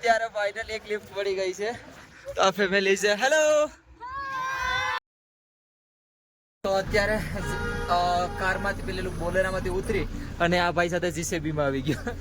અત્યારે ફાઇનલ એક લિફ્ટ પડી ગઈ છે. તો આ ફેમિલી છે. હેલો તો અત્યારે કારમાંથી પેલેલું બોલેરામાંથી ઉતરી અને આ ભાઈ સાથે જીસીબીમાં આવી ગયો.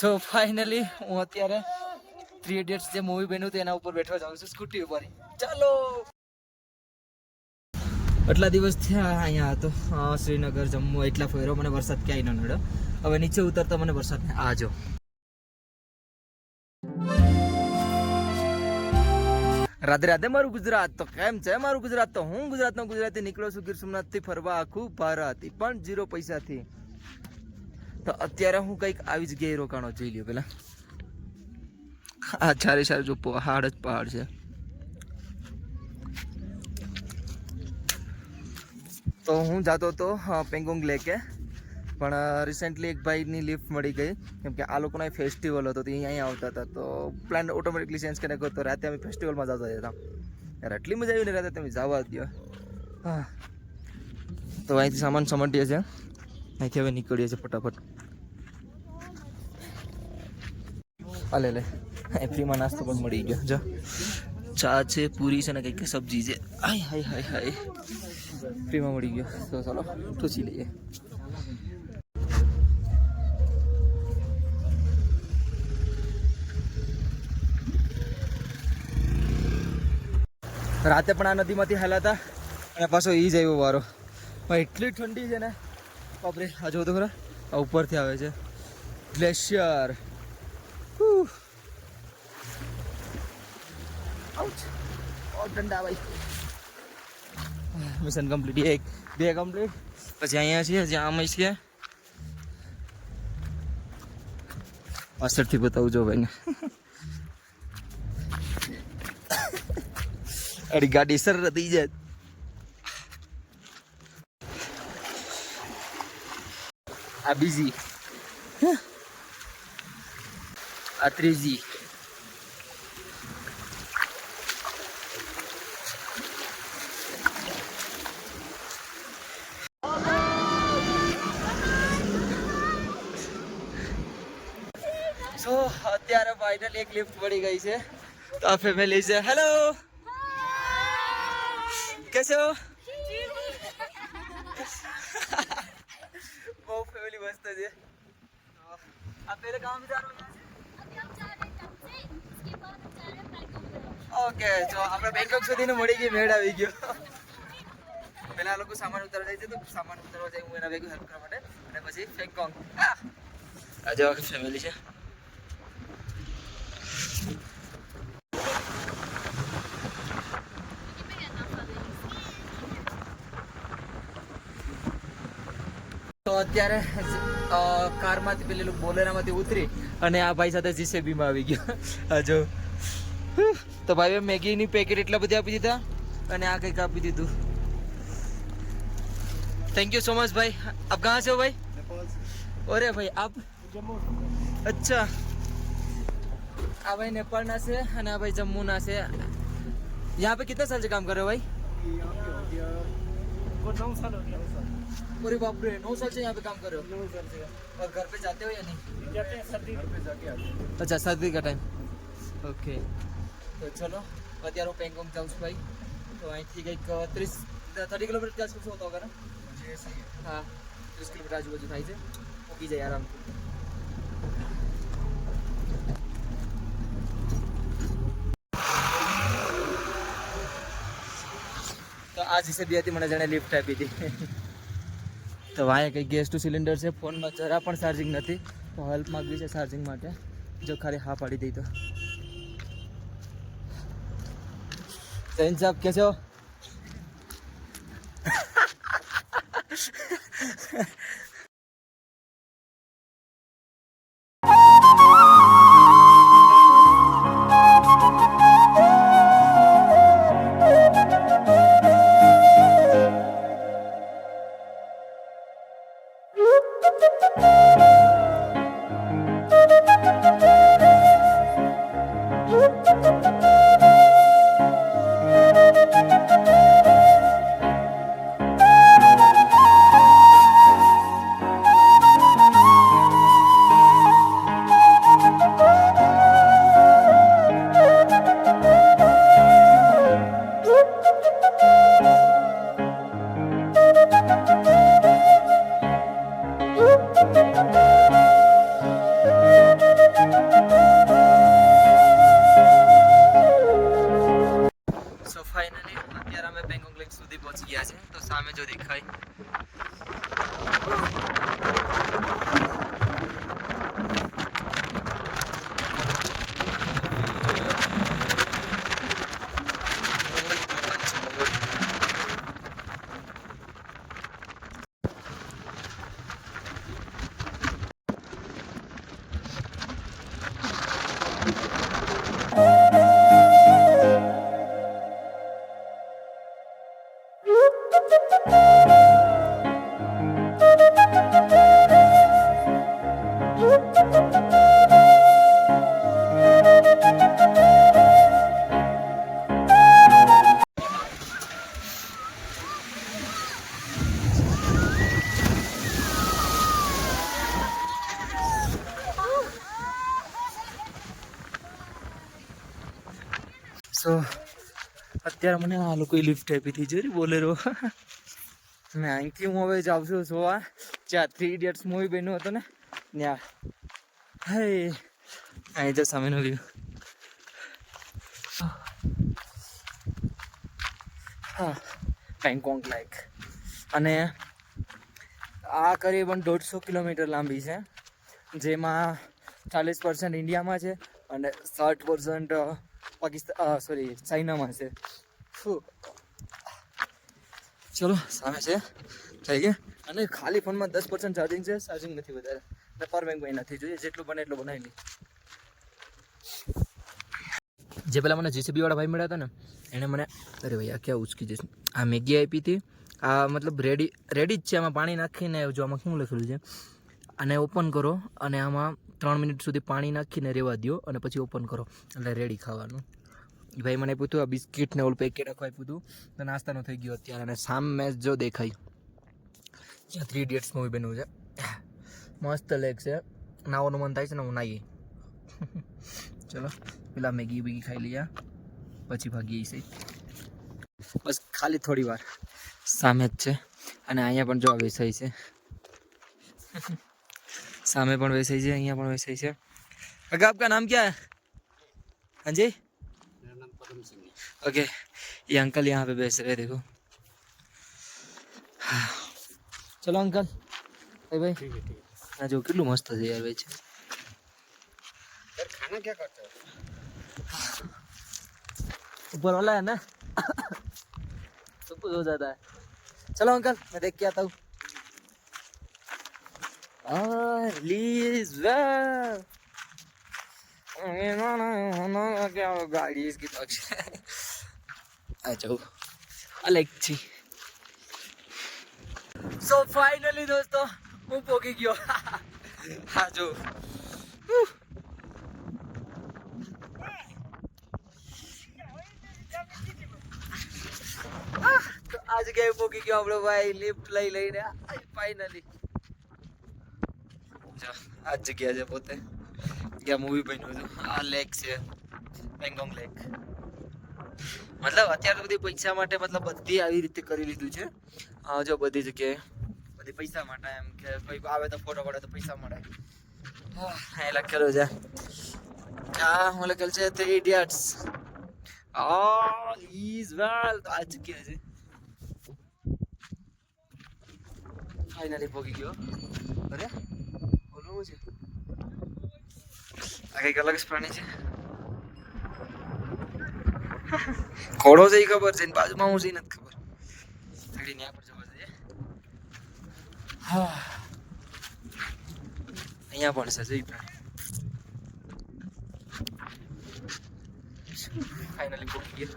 સો ફાઇનલી હું અત્યારે થ્રી ઇડિયટ્સ જે મૂવી બન્યું હતું, એના ઉપર બેઠવા જાઉં છું સ્કૂટી ઉપર. ચાલો. આટલા દિવસ થયા અહીંયા હતો શ્રીનગર, જમ્મુ, એટલા ફેરો. મને વરસાદ ક્યાંય ન નડ્યો. હવે નીચે ઉતરતા મને વરસાદ આ આજો રાધે રાધે, મારું ગુજરાત તો કેમ છે? મારું ગુજરાત તો હું ગુજરાતનો ગુજરાતી નીકળ્યો છું. ગીર સોમનાથથી ફરવા આખું ભારત પણ જીરો પૈસાથી. તો અત્યારે હું કંઈક આવી જગ્યાએ રોકાણો જોઈ લ્યો પેલા. આ ચારે ચારે જો પહાડ જ પહાડ છે. તો હું જાતો હતો પેંગોંગ લેકે પણ રિસેન્ટલી એક ભાઈની લિફ્ટ મળી ગઈ. કેમ કે આ લોકોનો ફેસ્ટિવલ હતો, તો અહીંયા આવતા હતા. તો પ્લાન ઓટોમેટિકલી ચેન્જ કરીને ગયો તો રાતે અમે ફેસ્ટિવલમાં જતા હતા. યાર એટલી મજા આવી ને રાતે તમે જવા દો હા. તો અહીંથી સામાન સમટીએ છે અહીંથી હવે નીકળીએ છીએ ફટાફટ. અલે લે ફ્રીમાં નાસ્તો પણ મળી ગયો. જો. ચા છે, પૂરી છે ને કંઈક સબ્જી છે. હાય હાય હાય હાય. ફ્રીમાં મળી ગયો. તો ચાલો ઠૂસી લઈએ. રાતે પણ આ નદીમાંથી હાલ્યા હતા અને પાછો એ જ આવ્યો વારો. એટલી ઠંડી છે ને. બાપરે, આ જોતો ખરા. આ ઉપરથી આવે છે. ગ્લેશિયર. ઠંડા ભાઈ. Mission complete. એક, બે કમ્પ્લીટ. પછી અહીંયા છીએ, જ્યાં અમે છીએ. પાછળથી બતાવું જો ભાઈને. અડી ગાડી સર થઈ જાય. આ બીજી. આ ત્રીજી. અત્યારે ફાઇનલ એક લિફ્ટ પડી ગઈ છે. તો આ ફેમિલી છે. હેલો कैसे हो બહુ ફેમિલી મસ્ત છે આ પહેલે ગામ जा रहे ઓકે જો આપણે બેંકોક સુધીને મળી ગઈ મેળ આવી ગયો પેલા આ લોકો સામાન ઉતારવા જાય છે તો સામાન ઉતારવા જાય હું એના ભેગું હેલ્પ કરવા માટે અને પછી બેંકોક આ જો આખી ફેમિલી છે તો અત્યારે કારમાંથી પેલેલું બોલેરામાંથી ઉતરી અને આ ભાઈ સાથે જીસીબીમાં આવી ગયો. જો. તો ભાઈ મેગીની પેકેટ એટલા બધા આપી દીધા અને આ કંઈક આપી દીધું. થેન્ક યુ સો મચ ભાઈ. આપ કહાં છો, ભાઈ? ઓરે ભાઈ, આપ? અચ્છા. આ ભાઈ નેપાળના છે અને આ ભાઈ જમ્મુના છે. यहाँ पे કેટલા साल से काम कर रहे अरे बाप रे नौ साल से यहाँ पे काम कर रहे हो और घर पे जाते हो या नहीं अच्छा सर्दी का टाइम ઓકે તો ચલો અત્યારે હું પેંગોંગ જાઉં છું ભાઈ તો અહીંથી કંઈક ત્રીસ થર્ટી કિલોમીટર ત્યાં શું હોતો કરે હા ત્રીસ કિલોમીટર આજુબાજુ થાય છે ઉગી જાય આરામથી તો આ જીસીબી હતી મને જેણે લિફ્ટ આપી હતી તો વાંય કંઈ ગેસ ટુ સિલિન્ડર છે, ફોનમાં જરા પણ ચાર્જિંગ નથી. તો હેલ્પ માગવી છે ચાર્જિંગ માટે. જો ખાલી હા પાડી દઈ તો. જૈન સાહેબ કે હો અત્યારે મને આ લોકોએ લિફ્ટ આપી હતી જોઈ બોલેરો અને અહીંથી હું હવે જાઉં છું જોવા. જ્યાં થ્રી ઇડિયટ્સ મૂવી બન્યું હતું ને, ત્યાં. હે અહીં તો સામેનો વ્યૂ હા પેંગકોંગ લાઇક અને આ કરીબન દોઢસો કિલોમીટર લાંબી છે. જેમાં ચાલીસ પર્સન્ટ ઇન્ડિયામાં છે અને સાઠ પર્સન્ટ પાકિસ્તાન સોરી ચાઇનામાં છે. ચલો, સામે છે. થઈ ગયા. અને ખાલી ફોનમાં દસ પર્સન્ટ ચાર્જિંગ છે. ચાર્જિંગ નથી વધારે. ને પાવર બેંક નથી જોઈએ. જેટલું બને એટલું બનાવી લઈ જે પેલા મને જીસીબી વાળા ભાઈ મળ્યા હતા ને એણે મને અરે ભાઈ, આ ક્યાં ઉચકી જશે આ મેગી આપી હતી. આ મતલબ રેડી રેડી જ છે. આમાં પાણી નાખીને જો આમાં શું લખેલું છે? આને ઓપન કરો અને આમાં ત્રણ મિનિટ સુધી પાણી નાખીને રહેવા દો અને પછી ઓપન કરો. એટલે રેડી ખાવાનું. ભાઈ મને પૂછ્યું, આ બિસ્કિટ ને ઓલું પેકેટ આખું આપ્યું તો નાસ્તાનું થઈ ગયો અત્યારે અને સામ મેચ જો દેખાય જ્યાં થ્રી ઇડિયટ્સ મૂવી બન્યું છે. મસ્ત લેક છે. નાવાનું મન થાય છે ને હું નાહી. ચલો, પેલા મેગી બેગી ખાઈ લઈએ. પછી ભાગી છે બસ ખાલી થોડી વાર. સામે જ છે. અને અહીંયા પણ જો વેસાઈ છે. સામે પણ વેસાઈ છે, અહીંયા પણ વેસાઈ છે. અગા આપકા નામ ક્યાં હાજી ओके ये अंकल यहाँ पे बेच रहे देखो। चलो अंकल भाई भाई। ठीक है ना जो किलो मस्त है यार बेच खाना क्या करते हो? ऊपर वाला है ना? सब कुछ हो जाता है। चलो अंकल मैं देख के आता हूँ। रिलीज़ No, no, ગાડી કી તો છે આ સો ફાઇનલી દોસ્તો હું પોકી ગયો. હા જો. આ જગ્યાએ પોકી ગયો આપણો ભાઈ લિફ્ટ લઈ લઈને. ફાઇનલી આજ જગ્યા છે પોતે. જ્યાં મૂવી બન્યું હતું. આ લેક છે. પેંગોંગ લેક મતલબ અત્યારે તો બધી પૈસા માટે મતલબ બધી આવી રીતે કરી લીધું છે. હા જો બધી જગ્યાએ. બધી પૈસા માટે એમ કે કોઈ આવે તો ફોટો પડે તો પૈસા મળે. હા, એ લખેલું છે. આ હું લખેલું છે? Three idiots all is well આ જગ્યા છે. ફાઇનલી પહોંચી ગયો. અરે ઓલું શું છે આ કંઈક અલગ પ્રાણી છે. ઘોડો છે ખબર છે બાજુમાં હું છે નથી ખબર. આગળ આ પર જવા જઈએ અહીંયા પણ છે જોઈ પ્રાણી. ફાઇનલી પહોંચી ગયા.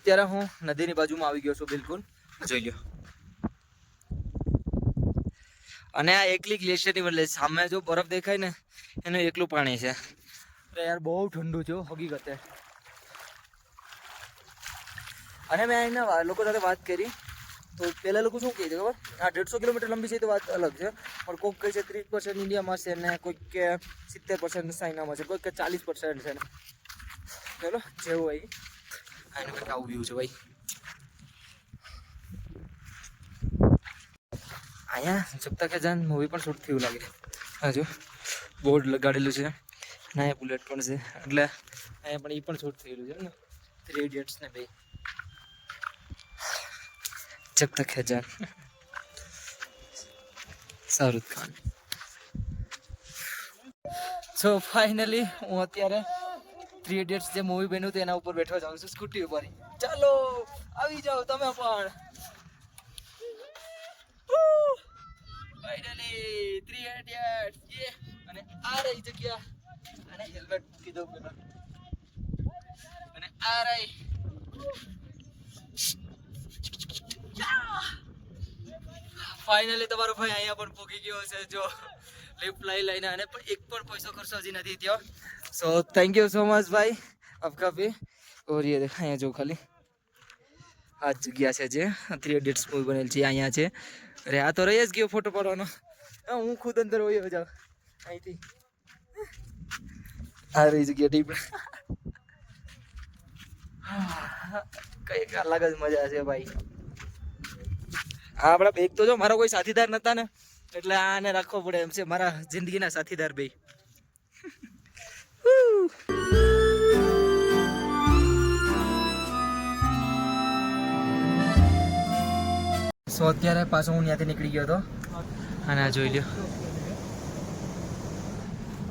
અત્યારે હું નદીની બાજુમાં આવી ગયો છું, બિલકુલ. જોઈ લ્યો. અને આ એકલી ગ્લેશિયરની બદલે સામે જો બરફ દેખાય ને, એનું એકલું પાણી છે. યાર, બહુ ઠંડુ છે હકીકતે અને મેં એના લોકો સાથે વાત કરી. તો પહેલાં લોકો શું કહે છે, ખબર? આ દેડસો કિલોમીટર લંબી છે તો વાત અલગ છે. પણ કોઈક કહે છે ત્રીસ પર્સન્ટ ઇન્ડિયામાં છે ને કોઈક કે સિત્તેર પર્સન્ટ ચાઇનામાં છે, કોઈક કે ચાલીસ પર્સન્ટ છે ને. ચલો, જેવું હોય. એનું કંઈક આવું વ્યૂ છે ભાઈ. અહીંયા જબ તક જાન મૂવી પણ શૂટ થયું લાગે. હા બોર્ડ લગાડેલું છે. અને અહીંયા બુલેટ પણ છે. એટલે અહીંયા પણ એ પણ શૂટ થયેલું છે ને. થ્રી ઇડિયટ્સ ને ભાઈ જબ તક હે જાન. શાહરુખ ખાન. સો ફાઇનલી હું અત્યારે થ્રી ઇડિયટ્સ જે મૂવી બન્યું હતું એના ઉપર બેઠો જાઉં છું સ્કૂટી ઉપર. ચાલો, આવી જાઓ તમે પણ. ફાઇનલી થ્રી ઇડિયટ્સ યે અને આ જગ્યા. અને હેલ્મેટ મૂકી દઉં પેલા અને આ ફાઇનલી તમારો ભાઈ અહીંયા પણ પહોંચી ગયો છે જો. લિફ્ટ લઈ લઈને અને એક પણ પૈસો ખર્ચો હજી નથી થયો. so thank you so much ભાઈ આપકા ભી और ये देखा यहाँ जो खाली આ જ જગ્યા છે જે થ્રી ઇડિયટ્સ મૂવી બનેલ છે એ અહીંયા છે અરે આ તો રહી જ ગયો ફોટો પાડવાનો હા, હું ખુદ અંદર વયો જાઉં અહીંથી આ રહી જગ્યા ટીપ કઈક અલગ જ મજા છે ભાઈ આ આપણા બેગ તો જો મારો કોઈ સાથીદાર નતા ને એટલે આને રાખવો પડે એમ છે મારા જિંદગીના સાથીદાર બે સો અત્યારે પાછો હું ત્યાંથી નીકળી ગયો હતો. અને આ જોઈ લ્યો.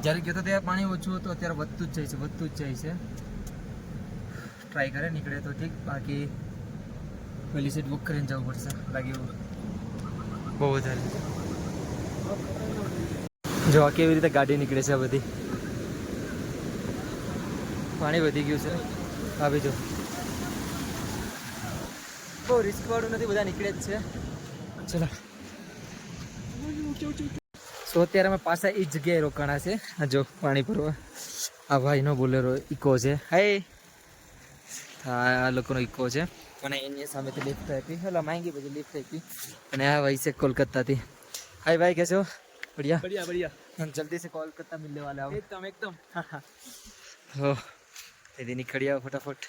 જ્યારે ગયો તો ત્યારે પાણી ઓછું હતું, અત્યારે વધતું જ જાય છે, વધતું જ જાય છે. ટ્રાય કરે, નીકળે તો ઠીક. બાકી પેલી સીટ બુક કરીને જવું પડશે. લાગે એવું બહુ વધારે જો કેવી રીતે ગાડી નીકળે છે બધી. પાણી વધી ગયું છે. આવી જો. બહુ રિસ્કવાળું નથી બધા નીકળે જ છે. ચલો. સો અત્યારે અમે પાછા એ જગ્યાએ રોકાણા છે. આ જો પાણી ભરવા આ ભાઈનો બોલેરો ઇકો છે. હાય આ લોકોનો ઇકો છે. અને એની સામેથી લિફ્ટ આપી એટલે માંગી પછી લિફ્ટ આપી અને આ ભાઈ છે કોલકાતાથી. હાય ભાઈ કેસો? બઢિયા. બઢિયા બઢિયા. જલ્દી સે કોલકાતા મિલને વાલા આવો. એકદમ એકદમ. હા હો. દીદી નીકળી આવો ફટાફટ.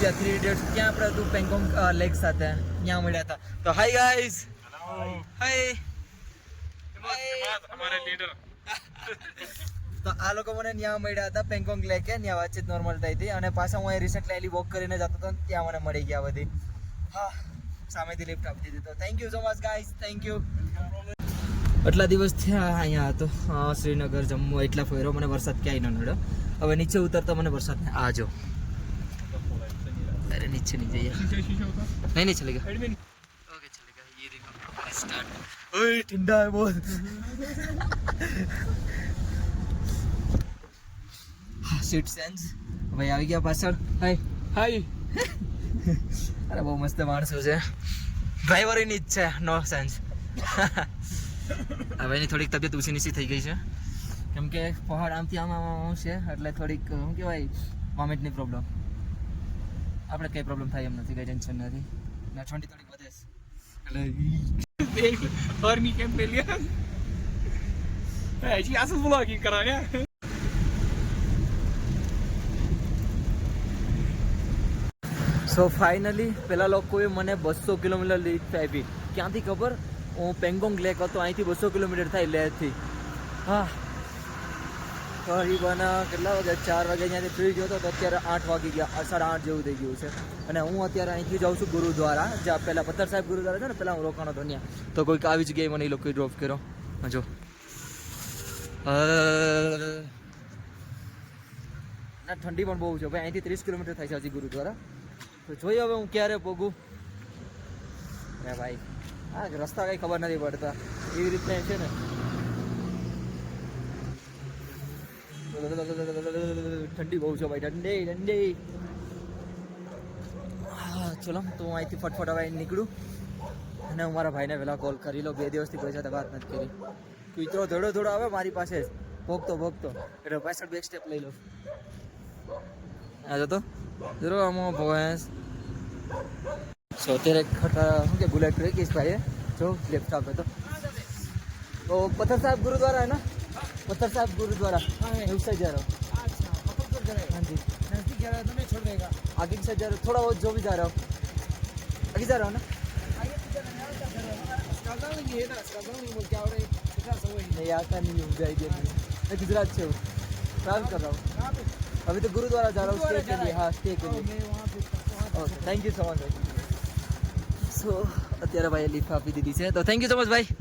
બીજા થ્રી ઇડિયટ્સ ત્યાં આપણે હતું? પેંગોંગ લેક સાથે. ત્યાં મળ્યા હતા. તો હાય ગાઈસ હાય તો આ લોકો મને ત્યાં મળ્યા હતા પેંગોંગ લેકે ત્યાં વાતચીત નોર્મલ થઈ હતી. અને પાછા હું રિસન્ટલી એલી વોક કરીને જતો હતો ત્યાં મને મળી ગયા બધી. હા સામેથી લિફ્ટ આપી દીધી. તો thank you so much guys thank you આટલા દિવસ થયા અહીંયા હતો શ્રીનગર જમ્મુ એટલા ફેરો. મને વરસાદ ક્યાંય ન નડ્યો. હવે નીચે ઉતરતા મને વરસાદ આ જો. અરે નીચે નહીં જઈએ नहीं नहीं चलेगा ओके चलेगा ये देखो स्टार्ट ओए ठंडा है बहुत सीट सेंस ભાઈ આવી ગયા પાછળ હાય हाय અરે બહુ મસ્ત માણસો છે ડ્રાઈવરની જ છે નો સેન્સ હવે એની થોડીક તબિયત ઊંચી નીચી થઈ ગઈ છે કેમ કે પહાડ આમથી આમ આમ આમ છે એટલે થોડીક શું કહેવાય વોમિટની પ્રોબ્લેમ આપણે કંઈ પ્રોબ્લેમ થાય એમ નથી કંઈ ટેન્શન નથી. ને ઠંડી થોડીક વધે એટલે ગરમી કેમ પેલી હજી આસુસ બ્લોગિંગ કરાવ્યા સો ફાઇનલી પેલા લોકોએ મને બસો કિલોમીટર લીટ આપી. ક્યાંથી ખબર? હું પેંગોંગ લેક હતો અહીંથી બસો કિલોમીટર થાય લેહથી હા. કરીબન કેટલા વાગે? ચાર વાગે અહીંયાથી ફ્રી ગયો હતો તો અત્યારે આઠ વાગી ગયા સાડા આઠ જેવું થઈ ગયું છે. અને હું અત્યારે અહીંથી જાઉં છું ગુરુદ્વારા, જ્યાં પહેલાં પથ્થર સાહેબ ગુરુદ્વારા છે ને, પહેલાં હું રોકાણો હતો ત્યાં. તો કોઈક આવી જગ્યાએ મને એ લોકોએ ડ્રોપ કર્યો. હજો ના, ઠંડી પણ બહુ છે. ભાઈ, અહીંથી ત્રીસ કિલોમીટર થાય છે હજી ગુરુદ્વારા. તો જોઈએ હવે હું ક્યારે પોગું. અરે ભાઈ, આ રસ્તા કંઈ ખબર નથી પડતા. એવી રીતના છે ને. ઠંડી બહુ છે ભાઈ, ઠંડી ઠંડી. ચલો, તો હું અહીંથી ફટફટ હવે નીકળું. અને હું મારા ભાઈને પહેલાં કોલ કરી લો બે દિવસથી પૈસા સાથે વાત નથી કરી. કૂતરો થોડો થોડો આવે મારી પાસે. જ ભોગતો ભોગતો. એટલે પાછળ બે સ્ટેપ લઈ લો. આ જતો જરો આમાં ભોંસ સો અત્યારે શું કે ગુલાટ રેકીશ ભાઈએ. જો લેપટોપ હતો તો પથ્થર સાહેબ ગુરુદ્વારા હે ને? पत्थर साहब गुरुद्वारा उस साइड जा रहा हूँ हाँ जी नजदीक जा रहा है तो नहीं छोड़ देगा आगे की साइड जा रहा हूँ थोड़ा बहुत जो भी जा रहा हूँ आगे जा रहा हूँ ना स्कालदाउन ये ना स्कालदाउन बोल क्या हो रहा है कितना समय है नहीं आता नहीं हूँ आइडिया नहीं मैं गुजरात से हूँ ट्रैवल कर रहा हूँ कहाँ पे अभी तो गुरुद्वारा जा रहा हूँ स्टे गुरुद्वारा के लिए जा हाँ स्टे के हाँ, लिए मैं वहाँ पे वहाँ થેન્ક યુ સો મચ ભાઈ સો અત્યારે ભાઈએ લીફ આપી દીધી છે તો થેન્ક યુ સો મચ ભાઈ